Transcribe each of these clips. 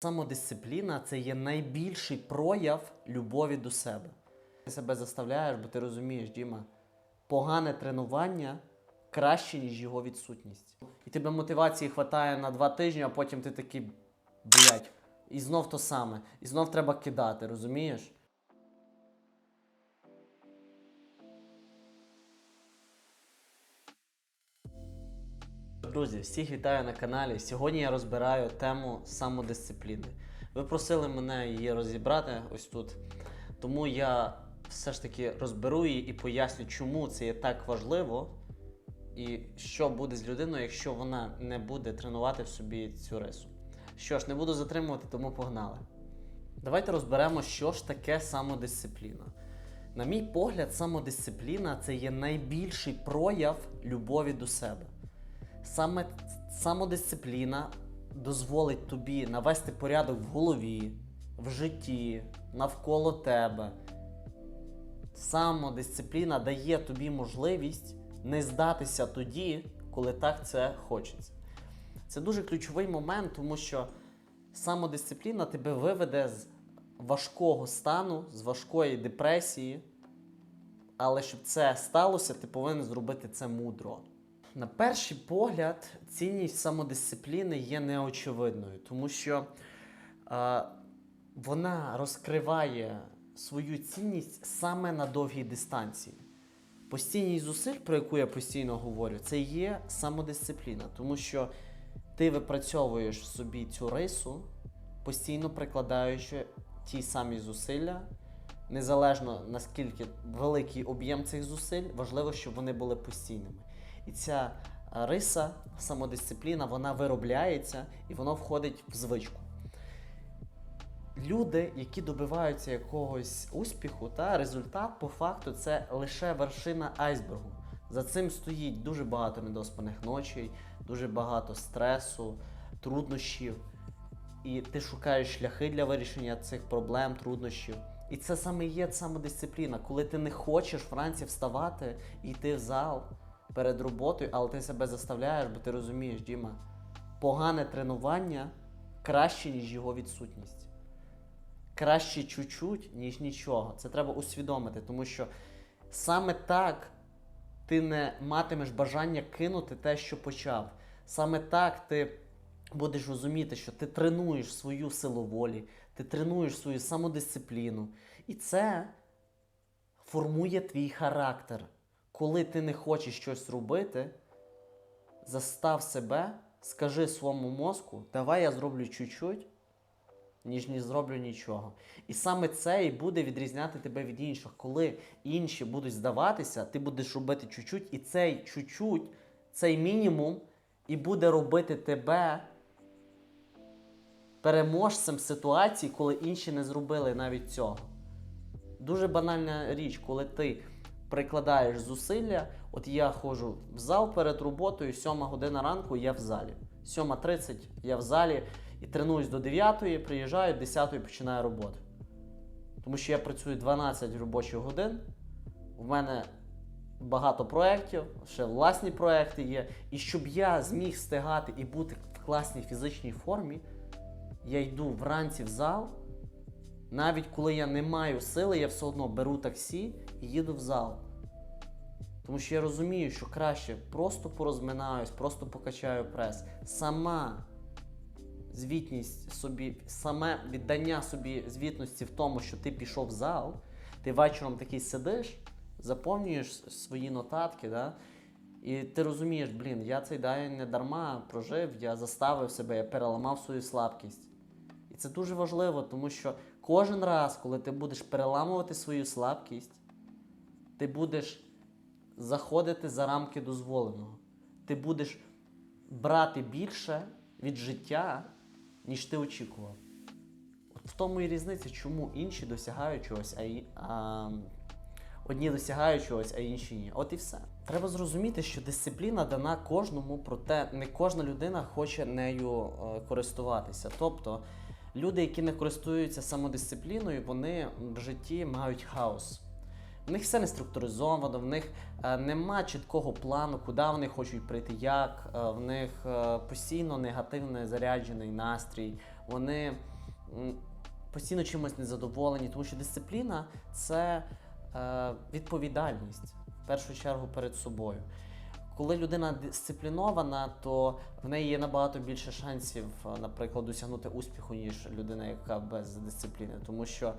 Самодисципліна це є найбільший прояв любові до себе. Ти себе заставляєш, бо ти розумієш, Діма, погане тренування краще, ніж його відсутність. І тебе мотивації хватає на два тижні, а потім ти такий, блядь, і знов то саме, і знов треба кидати, розумієш? Друзі, всіх вітаю на каналі. Сьогодні я розбираю тему самодисципліни. Ви просили мене її розібрати ось тут. Тому я все ж таки розберу її і поясню, чому це є так важливо, і що буде з людиною, якщо вона не буде тренувати в собі цю рису. Що ж, не буду затримувати, тому погнали. Давайте розберемо, що ж таке самодисципліна. На мій погляд, самодисципліна це є найбільший прояв любові до себе. Саме самодисципліна дозволить тобі навести порядок в голові, в житті, навколо тебе. Самодисципліна дає тобі можливість не здатися тоді, коли так це хочеться. Це дуже ключовий момент, тому що самодисципліна тебе виведе з важкого стану, з важкої депресії. Але щоб це сталося, ти повинен зробити це мудро. На перший погляд, цінність самодисципліни є неочевидною, тому що е, вона розкриває свою цінність саме на довгій дистанції. Постійність зусиль, про яку я постійно говорю, це є самодисципліна, тому що ти випрацьовуєш собі цю рису, постійно прикладаючи ті самі зусилля. Незалежно наскільки великий об'єм цих зусиль, важливо, щоб вони були постійними. І ця е, риса, самодисципліна, вона виробляється і воно входить в звичку. Люди, які добиваються якогось успіху, та результат по факту це лише вершина айсбергу. За цим стоїть дуже багато недоспаних ночей, дуже багато стресу, труднощів. І ти шукаєш шляхи для вирішення цих проблем, труднощів. І це саме є самодисципліна, коли ти не хочеш вранці вставати і йти в зал перед роботою, але ти себе заставляєш, бо ти розумієш, Діма, погане тренування краще, ніж його відсутність. Краще чуть-чуть, ніж нічого. Це треба усвідомити, тому що саме так ти не матимеш бажання кинути те, що почав. Саме так ти будеш розуміти, що ти тренуєш свою силу волі, ти тренуєш свою самодисципліну. І це формує твій характер. Коли ти не хочеш щось робити, застав себе, скажи своєму мозку, давай я зроблю чуть-чуть, ніж не зроблю нічого. І саме це і буде відрізняти тебе від інших. Коли інші будуть здаватися, ти будеш робити чуть-чуть, і цей чуть-чуть, цей мінімум, і буде робити тебе переможцем ситуації, коли інші не зробили навіть цього. Дуже банальна річ, коли ти прикладаєш зусилля, от я ходжу в зал перед роботою, 7 година ранку я в залі. 7.30 я в залі і тренуюсь до 9, приїжджаю, 10 починаю роботу. Тому що я працюю 12 робочих годин, в мене багато проєктів, ще власні проєкти є. І щоб я зміг встигати і бути в класній фізичній формі, я йду вранці в зал. Навіть коли я не маю сили, я все одно беру таксі і їду в зал. Тому що я розумію, що краще просто порозминаюсь, просто покачаю прес. Сама звітність собі, саме віддання собі звітності в тому, що ти пішов в зал, ти вечором такий сидиш, заповнюєш свої нотатки, да? і ти розумієш, блін, я цей день не дарма прожив, я заставив себе, я переламав свою слабкість. І це дуже важливо, тому що кожен раз, коли ти будеш переламувати свою слабкість, ти будеш заходити за рамки дозволеного. Ти будеш брати більше від життя, ніж ти очікував. От в тому і різниця, чому інші досягають чогось, а, а одні досягають чогось, а інші ні. От і все. Треба зрозуміти, що дисципліна дана кожному, проте не кожна людина хоче нею е, користуватися. Тобто люди, які не користуються самодисципліною, вони в житті мають хаос. В них все не структуризовано, в них е, нема чіткого плану, куди вони хочуть прийти, як, е, в них е, постійно негативний заряджений настрій, вони постійно чимось незадоволені, тому що дисципліна це відповідальність в першу чергу перед собою. Коли людина дисциплінована, то в неї є набагато більше шансів, е, наприклад, досягнути успіху, ніж людина, яка без дисципліни. Тому що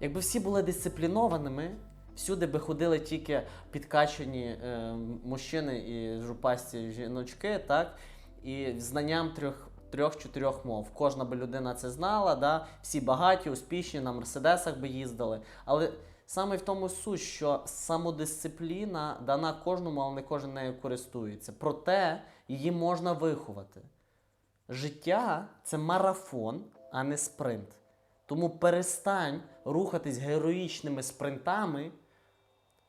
якби всі були дисциплінованими, всюди би ходили тільки підкачані е, мужчини і жупасті жіночки, так? І знанням трьох. Трьох-чотирьох мов. Кожна би людина це знала, да? всі багаті, успішні, на мерседесах би їздили. Але саме в тому суть, що самодисципліна дана кожному, але не кожен нею користується. Проте її можна виховати. Життя це марафон, а не спринт. Тому перестань рухатись героїчними спринтами,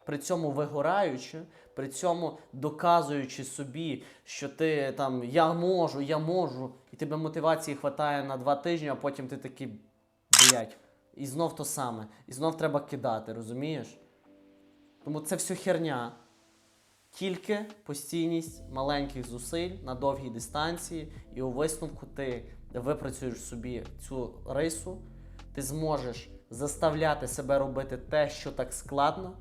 при цьому вигораючи, при цьому доказуючи собі, що ти там я можу, я можу, і тебе мотивації хватає на два тижні, а потім ти такий блять. І знов то саме. І знов треба кидати, розумієш? Тому це все херня. Тільки постійність маленьких зусиль на довгій дистанції, і у висновку ти випрацюєш собі цю рису, ти зможеш заставляти себе робити те, що так складно.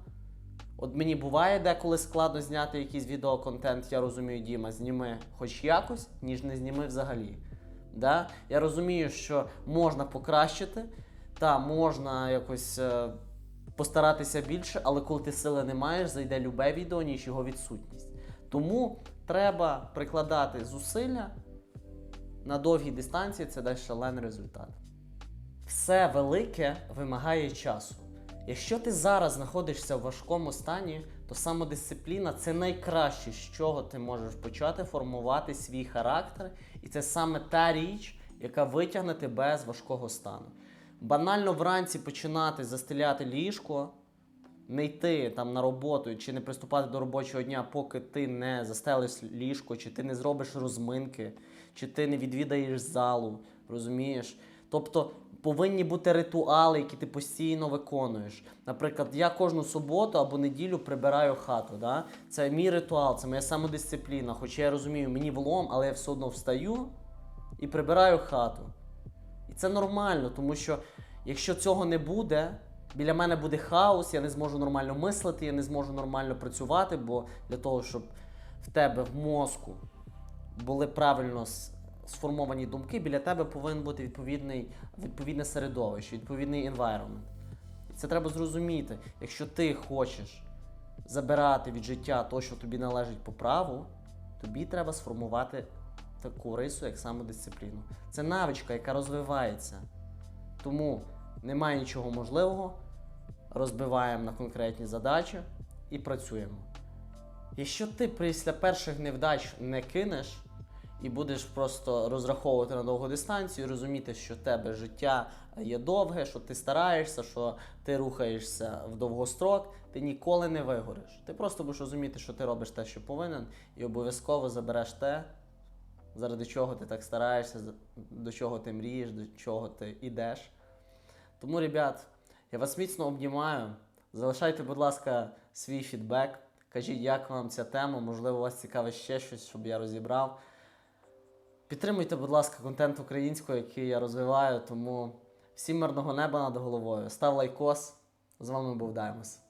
От мені буває деколи складно зняти якийсь відеоконтент, я розумію, Діма, зніми хоч якось, ніж не зніми взагалі. Да? Я розумію, що можна покращити, та можна якось е, постаратися більше, але коли ти сили не маєш, зайде любе відео, ніж його відсутність. Тому треба прикладати зусилля на довгій дистанції, це дасть шалений результат. Все велике вимагає часу. Якщо ти зараз знаходишся в важкому стані, то самодисципліна це найкраще, з чого ти можеш почати формувати свій характер, і це саме та річ, яка витягне тебе з важкого стану. Банально вранці починати застеляти ліжко, не йти там на роботу чи не приступати до робочого дня, поки ти не застелиш ліжко, чи ти не зробиш розминки, чи ти не відвідаєш залу, розумієш? Тобто повинні бути ритуали, які ти постійно виконуєш. Наприклад, я кожну суботу або неділю прибираю хату. Да? Це мій ритуал, це моя самодисципліна. Хоча я розумію, мені влом, але я все одно встаю і прибираю хату. І це нормально, тому що якщо цього не буде, біля мене буде хаос, я не зможу нормально мислити, я не зможу нормально працювати, бо для того, щоб в тебе в мозку були правильно сформовані думки, біля тебе повинен бути відповідний, відповідне середовище, відповідний environment. І це треба зрозуміти. Якщо ти хочеш забирати від життя те, що тобі належить по праву, тобі треба сформувати таку рису, як самодисципліну. Це навичка, яка розвивається. Тому немає нічого можливого. Розбиваємо на конкретні задачі і працюємо. Якщо ти після перших невдач не кинеш і будеш просто розраховувати на довгу дистанцію, розуміти, що в тебе життя є довге, що ти стараєшся, що ти рухаєшся в довгострок, ти ніколи не вигориш. Ти просто будеш розуміти, що ти робиш те, що повинен, і обов'язково забереш те, заради чого ти так стараєшся, до чого ти мрієш, до чого ти йдеш. Тому, ребят, я вас міцно обнімаю. Залишайте, будь ласка, свій фідбек. Кажіть, як вам ця тема, можливо, вас цікавить ще щось, щоб я розібрав. Підтримуйте, будь ласка, контент українською, який я розвиваю. Тому всім мирного неба над головою. Став лайкос. З вами був Даймос.